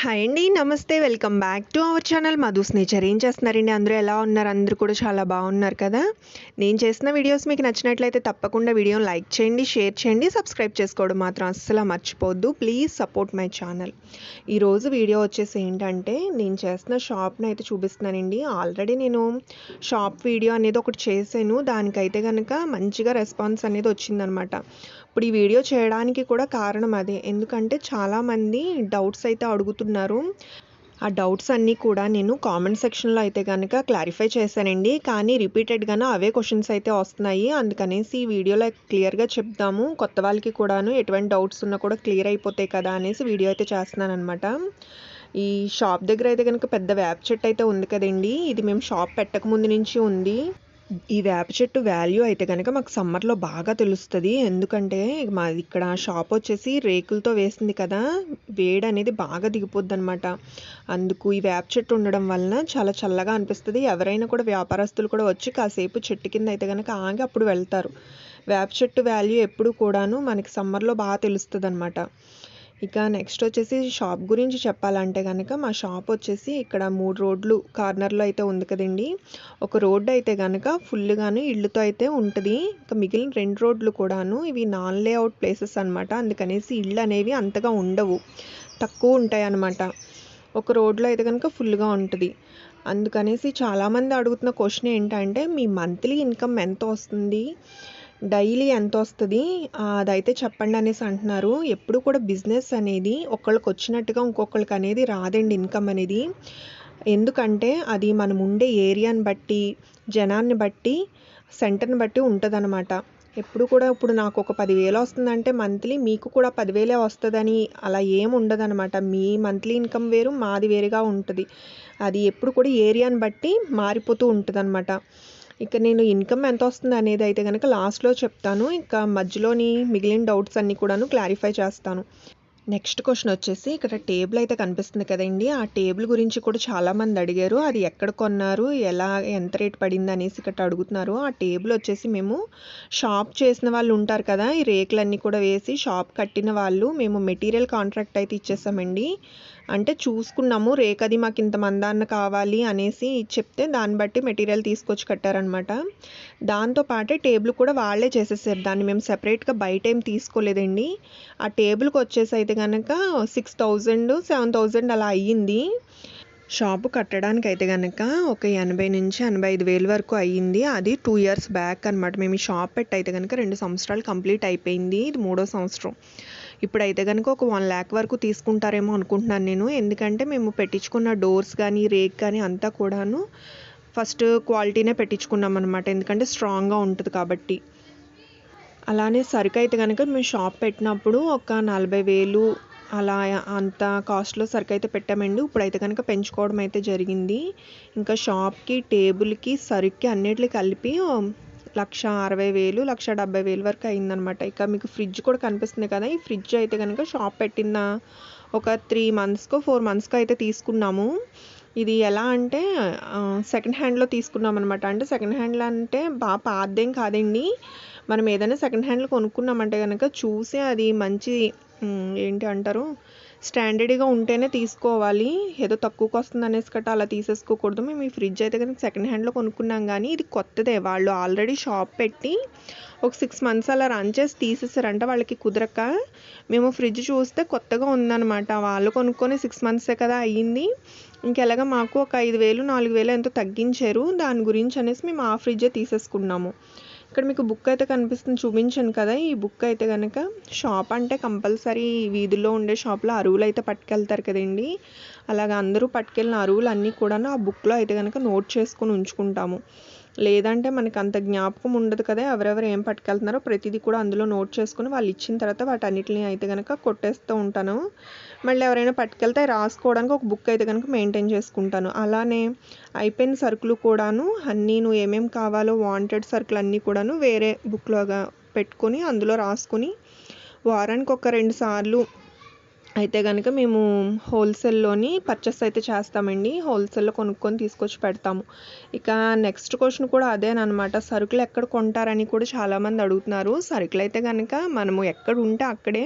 Hi అండి నమస్తే. Welcome back to our channel Madhu's nature ఏం చేస్తున్నారండి? అందరూ ఎలా ఉన్నారు? అందరూ కూడా చాలా బాగున్నారు కదా? నేను చేసిన వీడియోస్ మీకు నచ్చినట్లయితే తప్పకుండా వీడియోని లైక్ చేయండి షేర్ చేయండి సబ్స్క్రైబ్ చేసుకోవడం మాత్రం అస్సలు మర్చిపోవద్దు ప్లీజ్ సపోర్ట్ మై ఛానల్ ఈరోజు వీడియో వచ్చేసి ఏంటంటే నేను చేస్తున్న షాప్ని అయితే చూపిస్తున్నానండి. ఆల్రెడీ నేను షాప్ వీడియో అనేది ఒకటి చేశాను. దానికైతే కనుక మంచిగా రెస్పాన్స్ అనేది వచ్చిందనమాట. ఇప్పుడు ఈ వీడియో చేయడానికి కూడా కారణం అదే. ఎందుకంటే చాలామంది డౌట్స్ అయితే అడుగుతున్నారు. ఆ డౌట్స్ అన్నీ కూడా నేను కామెంట్ సెక్షన్లో అయితే కనుక క్లారిఫై చేశానండి. కానీ రిపీటెడ్గానే అవే క్వశ్చన్స్ అయితే వస్తున్నాయి. అందుకనేసి ఈ వీడియోలో క్లియర్గా చెప్దాము. కొత్త వాళ్ళకి కూడాను ఎటువంటి డౌట్స్ ఉన్నా కూడా క్లియర్ అయిపోతాయి కదా అనేసి వీడియో అయితే చేస్తున్నాను అనమాట ఈ షాప్ దగ్గర అయితే కనుక పెద్ద వేప చెట్టు అయితే ఉంది కదండి. ఇది మేము షాప్ పెట్టక ముందు నుంచి ఉంది. ఈ వేప చెట్టు వాల్యూ అయితే కనుక మాకు సమ్మర్లో బాగా తెలుస్తుంది. ఎందుకంటే మాది ఇక్కడ షాప్ వచ్చేసి రేకులతో వేసింది కదా. వేడి అనేది బాగా దిగిపోద్ది అనమాట అందుకు ఈ వేప చెట్టు ఉండడం వలన చాలా చల్లగా అనిపిస్తుంది. ఎవరైనా కూడా వ్యాపారస్తులు కూడా వచ్చి కాసేపు చెట్టు కింద అయితే కనుక ఆగి అప్పుడు వెళ్తారు. వేప చెట్టు వాల్యూ ఎప్పుడు కూడాను మనకి సమ్మర్లో బాగా తెలుస్తుంది అనమాట ఇక నెక్స్ట్ వచ్చేసి షాప్ గురించి చెప్పాలంటే కనుక మా షాప్ వచ్చేసి ఇక్కడ మూడు రోడ్లు కార్నర్లో అయితే ఉంది కదండి. ఒక రోడ్డు అయితే కనుక ఫుల్గాను ఇళ్ళతో అయితే ఉంటుంది. ఇంకా మిగిలిన రెండు రోడ్లు కూడాను ఇవి నాన్ లేఅవుట్ ప్లేసెస్ అనమాట అందుకనేసి ఇళ్ళు అనేవి అంతగా ఉండవు. తక్కువ ఉంటాయి అన్నమాట. ఒక రోడ్లో అయితే కనుక ఫుల్గా ఉంటుంది. అందుకనేసి చాలామంది అడుగుతున్న క్వశ్చన్ ఏంటంటే మీ మంత్లీ ఇన్కమ్ ఎంత వస్తుంది? డైలీ ఎంత వస్తుంది అదైతే చెప్పండి అనేసి అంటున్నారు. ఎప్పుడు కూడా బిజినెస్ అనేది ఒకళ్ళకి వచ్చినట్టుగా ఇంకొకళ్ళకి అనేది రాదండి ఇన్కమ్ అనేది. ఎందుకంటే అది మనం ఉండే ఏరియాని బట్టి జనాన్ని బట్టి సెంటర్ని బట్టి ఉంటుందన్నమాట. ఎప్పుడు కూడా ఇప్పుడు నాకు ఒక పదివేలు వస్తుందంటే మంత్లీ మీకు కూడా పదివేలే వస్తుందని అలా ఏం ఉండదన్నమాట. మీ మంత్లీ ఇన్కమ్ వేరు మాది వేరుగా ఉంటుంది. అది ఎప్పుడు కూడా ఏరియాని బట్టి మారిపోతూ ఉంటుంది ఇక నేను ఇన్కమ్ ఎంత వస్తుంది అనేది అయితే కనుక లాస్ట్లో చెప్తాను. ఇంకా మధ్యలోని మిగిలిన డౌట్స్ అన్నీ కూడాను క్లారిఫై చేస్తాను. నెక్స్ట్ క్వశ్చన్ వచ్చేసి ఇక్కడ టేబుల్ అయితే కనిపిస్తుంది కదండి. ఆ టేబుల్ గురించి కూడా చాలామంది అడిగారు. అది ఎక్కడ కొన్నారు? ఎలా ఎంత రేట్ పడింది అనేసి ఇక్కడ అడుగుతున్నారు. ఆ టేబుల్ వచ్చేసి మేము షాప్ చేసిన వాళ్ళు ఉంటారు కదా ఈ రేకులన్నీ కూడా వేసి షాప్ కట్టిన వాళ్ళు. మేము మెటీరియల్ కాంట్రాక్ట్ అయితే ఇచ్చేసామండి. అంటే చూసుకున్నాము రేక్ అది మాకు ఇంత మందాన్న కావాలి అనేసి చెప్తే దాన్ని బట్టి మెటీరియల్ తీసుకొచ్చి కట్టారనమాట దాంతోపాటే టేబుల్ కూడా వాళ్ళే చేసేసారు. దాన్ని మేము సెపరేట్గా బయట ఏం తీసుకోలేదండి. ఆ టేబుల్కి వచ్చేసి అయితే కనుక సిక్స్ థౌజండ్ సెవెన్ థౌజండ్ అలా అయ్యింది. షాపు కట్టడానికి అయితే కనుక ఒక ఎనభై నుంచి ఎనభై ఐదు వేలు వరకు అయ్యింది. అది టూ ఇయర్స్ బ్యాక్ అనమాట మేము ఈ షాప్ పెట్టి అయితే కనుక రెండు సంవత్సరాలు కంప్లీట్ అయిపోయింది. ఇది మూడో సంవత్సరం. ఇప్పుడైతే కనుక ఒక వన్ ల్యాక్ వరకు తీసుకుంటారేమో అనుకుంటున్నాను నేను. ఎందుకంటే మేము పెట్టించుకున్న డోర్స్ కానీ రేక్ కానీ అంతా కూడాను ఫస్ట్ క్వాలిటీనే పెట్టించుకున్నాం అనమాట ఎందుకంటే స్ట్రాంగ్గా ఉంటుంది కాబట్టి. అలానే సరుకు అయితే కనుక మేము షాప్ పెట్టినప్పుడు ఒక నలభై వేలు అలా అంత కాస్ట్లో సరుకు అయితే పెట్టామండి. ఇప్పుడైతే కనుక పెంచుకోవడం అయితే జరిగింది. ఇంకా షాప్కి టేబుల్కి సరుక్కి అన్నిటికీ కలిపి లక్ష అరవై వేలు లక్ష డెబ్బై వేలు వరకు అయిందనమాట ఇక మీకు ఫ్రిడ్జ్ కూడా కనిపిస్తుంది కదా ఈ ఫ్రిడ్జ్ అయితే కనుక షాప్ పెట్టిన ఒక త్రీ మంత్స్కో ఫోర్ మంత్స్కో అయితే తీసుకున్నాము. ఇది ఎలా అంటే సెకండ్ హ్యాండ్లో తీసుకున్నాం అనమాట అంటే సెకండ్ హ్యాండ్లో అంటే బాగా పాదేం కాదండి. మనం ఏదైనా సెకండ్ హ్యాండ్లో కొనుక్కున్నామంటే కనుక చూసి అది మంచి ఏంటి అంటారు? స్టాండర్డ్గా ఉంటేనే తీసుకోవాలి. ఏదో తక్కువకి వస్తుంది అనేసి కట్ట అలా తీసేసుకోకూడదు. మేము ఈ ఫ్రిడ్జ్ అయితే కనుక సెకండ్ హ్యాండ్లో కొనుక్కున్నాం కానీ ఇది కొత్తదే. వాళ్ళు ఆల్రెడీ షాప్ పెట్టి ఒక సిక్స్ మంత్స్ అలా రన్ చేసి తీసేసారంట వాళ్ళకి కుదరక. మేము ఫ్రిడ్జ్ చూస్తే కొత్తగా ఉందన్నమాట. వాళ్ళు కొనుక్కొని సిక్స్ మంత్సే కదా అయ్యింది. ఇంకెలాగా మాకు ఒక ఐదు వేలు నాలుగు వేలు ఎంతో తగ్గించారు. దాని గురించి అనేసి మేము ఆ ఫ్రిడ్జే తీసేసుకున్నాము. ఇక్కడ మీకు బుక్ అయితే కనిపిస్తుంది చూపించాను కదా. ఈ బుక్ అయితే కనుక షాప్ అంటే కంపల్సరీ వీధుల్లో ఉండే షాప్లో అరువులు అయితే పట్టుకెళ్తారు కదండి. అలాగ అందరూ పట్టుకెళ్ళిన అరువులు అన్నీ కూడా ఆ బుక్లో అయితే కనుక నోట్ చేసుకుని ఉంచుకుంటాము. లేదంటే మనకు అంత జ్ఞాపకం ఉండదు కదా ఎవరెవరు ఏం పట్టుకెళ్తున్నారో ప్రతిదీ కూడా అందులో నోట్ చేసుకుని వాళ్ళు ఇచ్చిన తర్వాత వాటన్నిటిని అయితే కనుక కొట్టేస్తూ ఉంటాను. మళ్ళీ ఎవరైనా పట్టుకెళ్తే రాసుకోవడానికి ఒక బుక్ అయితే కనుక మెయింటైన్ చేసుకుంటాను. అలానే అయిపోయిన సరుకులు కూడాను అన్నీ నువ్వు ఏమేమి కావాలో వాంటెడ్ సరుకులు అన్నీ కూడాను వేరే బుక్లోగా పెట్టుకొని అందులో రాసుకొని వారానికి ఒక రెండు సార్లు అయితే కనుక మేము హోల్సేల్లోని పర్చేస్ అయితే చేస్తామండి. హోల్సేల్లో కొనుక్కొని తీసుకొచ్చి పెడతాము. ఇక నెక్స్ట్ క్వశ్చన్ కూడా అదేనమాట సరుకులు ఎక్కడ కొంటారని కూడా చాలామంది అడుగుతున్నారు. సరుకులు అయితే కనుక మనము ఎక్కడ ఉంటే అక్కడే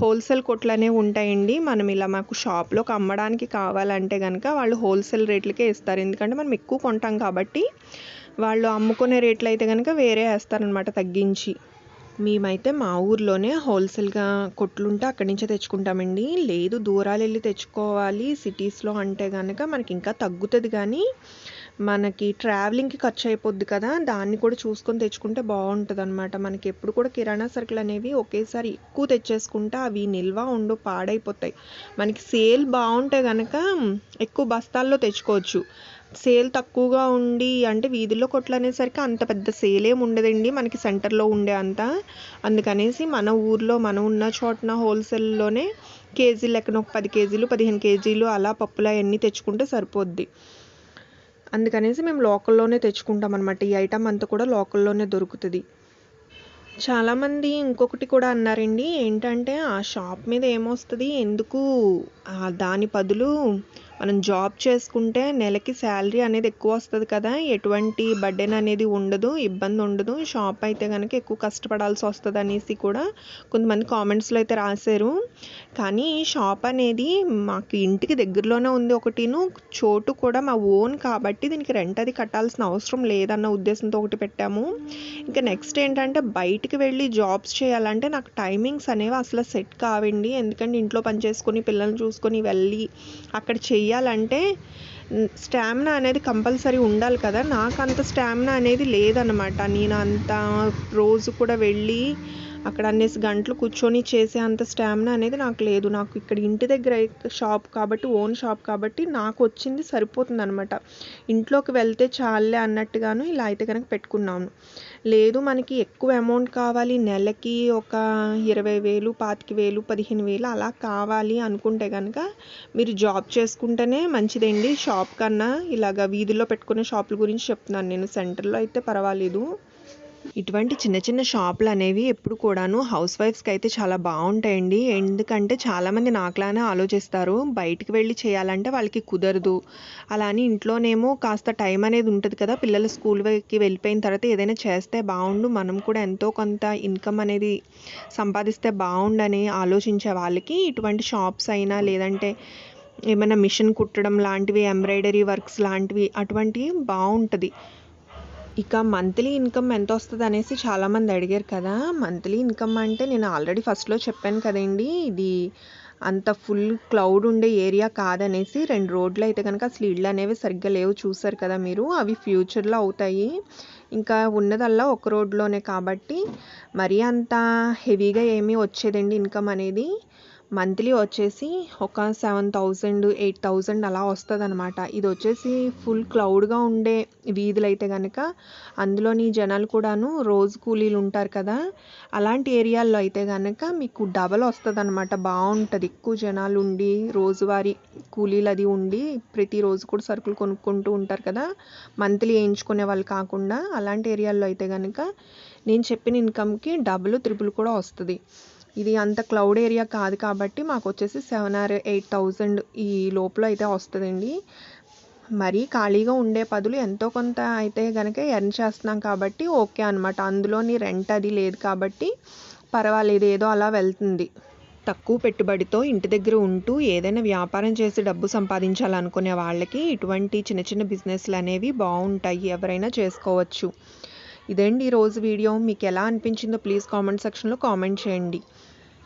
హోల్సేల్ కొట్లు అనేవి ఉంటాయండి. మనం ఇలా మాకు షాప్లోకి అమ్మడానికి కావాలంటే కనుక వాళ్ళు హోల్సేల్ రేట్లకే ఇస్తారు. ఎందుకంటే మనం ఎక్కువ కొంటాం కాబట్టి వాళ్ళు అమ్ముకునే రేట్లు అయితే కనుక వేరే వేస్తారనమాట తగ్గించి. మేమైతే మా ఊర్లోనే హోల్సేల్గా కొట్లుంటే అక్కడి నుంచే తెచ్చుకుంటామండి. లేదు దూరాలు వెళ్ళి తెచ్చుకోవాలి. సిటీస్లో అంటే కనుక మనకి ఇంకా తగ్గుతుంది కానీ మనకి ట్రావెలింగ్కి ఖర్చు అయిపోద్ది కదా దాన్ని కూడా చూసుకొని తెచ్చుకుంటే బాగుంటుంది అనమాట మనకి ఎప్పుడు కూడా కిరాణా సరుకులు అనేవి ఒకేసారి ఎక్కువ తెచ్చేసుకుంటే అవి నిల్వ ఉండు పాడైపోతాయి. మనకి సేల్ బాగుంటే కనుక ఎక్కువ బస్తాల్లో తెచ్చుకోవచ్చు. సేల్ తక్కువగా ఉండి అంటే వీధుల్లో కొట్లు అనేసరికి అంత పెద్ద సేల్ ఏమి ఉండదండి. మనకి సెంటర్లో ఉండే అంత. అందుకనేసి మన ఊర్లో మనం ఉన్న చోటన హోల్సేల్లోనే కేజీ లెక్కన ఒక పది కేజీలు పదిహేను కేజీలు అలా పప్పులు అవన్నీ తెచ్చుకుంటే సరిపోద్ది. అందుకనేసి మేము లోకల్లోనే తెచ్చుకుంటాం అనమాట ఈ ఐటమ్ అంతా కూడా లోకల్లోనే దొరుకుతుంది. చాలామంది ఇంకొకటి కూడా అన్నారండి. ఏంటంటే ఆ షాప్ మీద ఏమొస్తుంది? ఎందుకు? దాని బదులు మనం జాబ్ చేసుకుంటే నెలకి శాలరీ అనేది ఎక్కువ వస్తుంది కదా ఎటువంటి బర్డెన్ అనేది ఉండదు ఇబ్బంది ఉండదు. షాప్ అయితే కనుక ఎక్కువ కష్టపడాల్సి వస్తుంది అనేసి కూడా కొంతమంది కామెంట్స్లో అయితే రాశారు. కానీ షాప్ అనేది మాకు ఇంటికి దగ్గరలోనే ఉంది ఒకటిను చోటు కూడా మా ఓన్ కాబట్టి దీనికి రెంట్ అది కట్టాల్సిన అవసరం లేదన్న ఉద్దేశంతో ఒకటి పెట్టాము. ఇంకా నెక్స్ట్ ఏంటంటే బయటికి వెళ్ళి జాబ్స్ చేయాలంటే నాకు టైమింగ్స్ అనేవి అసలు సెట్ కావండి. ఎందుకంటే ఇంట్లో పని చేసుకొని పిల్లల్ని చూసుకొని వెళ్ళి అక్కడ చెయ్యాలంటే స్టామినా అనేది కంపల్సరీ ఉండాలి కదా. నాకు అంత స్టామినా అనేది లేదనమాట నేను అంత రోజు కూడా వెళ్ళి అక్కడ అనేసి గంటలు కూర్చొని చేసే అంత స్టామినా అనేది నాకు లేదు. నాకు ఇక్కడ ఇంటి దగ్గర షాప్ కాబట్టి ఓన్ షాప్ కాబట్టి నాకు వచ్చింది సరిపోతుంది అనమాట ఇంట్లోకి వెళ్తే చాలే అన్నట్టుగాను ఇలా అయితే కనుక పెట్టుకున్నాను. లేదు మనకి ఎక్కువ అమౌంట్ కావాలి. నెలకి ఒక ఇరవై వేలు పాతిక వేలు పదిహేను వేలు అలా కావాలి అనుకుంటే కనుక మీరు జాబ్ చేసుకుంటేనే మంచిదండి. షాప్ కన్నా ఇలాగ వీధిలో పెట్టుకునే షాపుల గురించి చెప్తున్నాను నేను. సెంటర్లో అయితే పర్వాలేదు. ఇటువంటి చిన్న చిన్న షాపులు అనేవి ఎప్పుడు కూడాను హౌస్ వైఫ్స్కి అయితే చాలా బాగుంటాయండి ఎందుకంటే చాలామంది నాకులానే ఆలోచిస్తారు బయటికి వెళ్ళి చేయాలంటే వాళ్ళకి కుదరదు. అలా అని ఇంట్లోనేమో కాస్త టైం అనేది ఉంటుంది కదా పిల్లలు స్కూల్కి వెళ్ళిపోయిన తర్వాత ఏదైనా చేస్తే బాగుండు మనం కూడా ఎంతో కొంత ఇన్కమ్ అనేది సంపాదిస్తే బాగుండని ఆలోచించే వాళ్ళకి ఇటువంటి షాప్స్ అయినా లేదంటే ఏమైనా మిషన్ కుట్టడం లాంటివి ఎంబ్రాయిడరీ వర్క్స్ లాంటివి అటువంటివి బాగుంటుంది ఇక మంత్లీ ఇన్కమ్ ఎంత వస్తుంది అనేసి చాలామంది అడిగారు కదా. మంత్లీ ఇన్కమ్ అంటే నేను ఆల్రెడీ ఫస్ట్లో చెప్పాను కదండి ఇది అంత ఫుల్ క్లౌడ్ ఉండే ఏరియా కాదనేసి రెండు రోడ్లు అయితే కనుక స్లీడ్లు అనేవి సరిగ్గా లేవు చూసారు కదా మీరు అవి ఫ్యూచర్లో అవుతాయి. ఇంకా ఉన్నదల్లా ఒక రోడ్లోనే కాబట్టి మరీ అంత హెవీగా ఏమీ వచ్చేదండి ఇన్కమ్ అనేది. మంత్లీ వచ్చేసి ఒక సెవెన్ థౌజండ్ ఎయిట్ థౌజండ్ అలా వస్తుంది అనమాట ఇది వచ్చేసి ఫుల్ క్లౌడ్గా ఉండే వీధులు అయితే కనుక అందులోని జనాలు కూడాను రోజు కూలీలు ఉంటారు కదా అలాంటి ఏరియాల్లో అయితే కనుక మీకు డబల్ వస్తుంది అనమాట బాగుంటుంది ఎక్కువ జనాలు ఉండి రోజువారీ కూలీలు అది ఉండి ప్రతిరోజు కూడా సరుకులు కొనుక్కుంటూ ఉంటారు కదా మంత్లీ వేయించుకునే వాళ్ళు కాకుండా అలాంటి ఏరియాల్లో అయితే కనుక నేను చెప్పిన ఇన్కమ్కి డబుల్ త్రిపుల్ కూడా వస్తుంది. ఇది అంత క్లౌడ్ ఏరియా కాదు కాబట్టి మాకు వచ్చేసి సెవెన్ ఆర్ ఎయిట్ థౌజండ్ ఈ లోపల అయితే వస్తుందండి. మరీ ఖాళీగా ఉండే పదులు ఎంతో కొంత అయితే కనుక ఎర్న్ చేస్తున్నాం కాబట్టి ఓకే అనమాట అందులోని రెంట్ అది లేదు కాబట్టి పర్వాలేదు ఏదో అలా వెళ్తుంది. తక్కువ పెట్టుబడితో ఇంటి దగ్గర ఉంటూ ఏదైనా వ్యాపారం చేసి డబ్బు సంపాదించాలనుకునే వాళ్ళకి ఇటువంటి చిన్న చిన్న బిజినెస్లు అనేవి బాగుంటాయి. ఎవరైనా చేసుకోవచ్చు. ఇదండి ఈరోజు వీడియో. మీకు ఎలా అనిపించిందో ప్లీజ్ కామెంట్ సెక్షన్లో కామెంట్ చేయండి.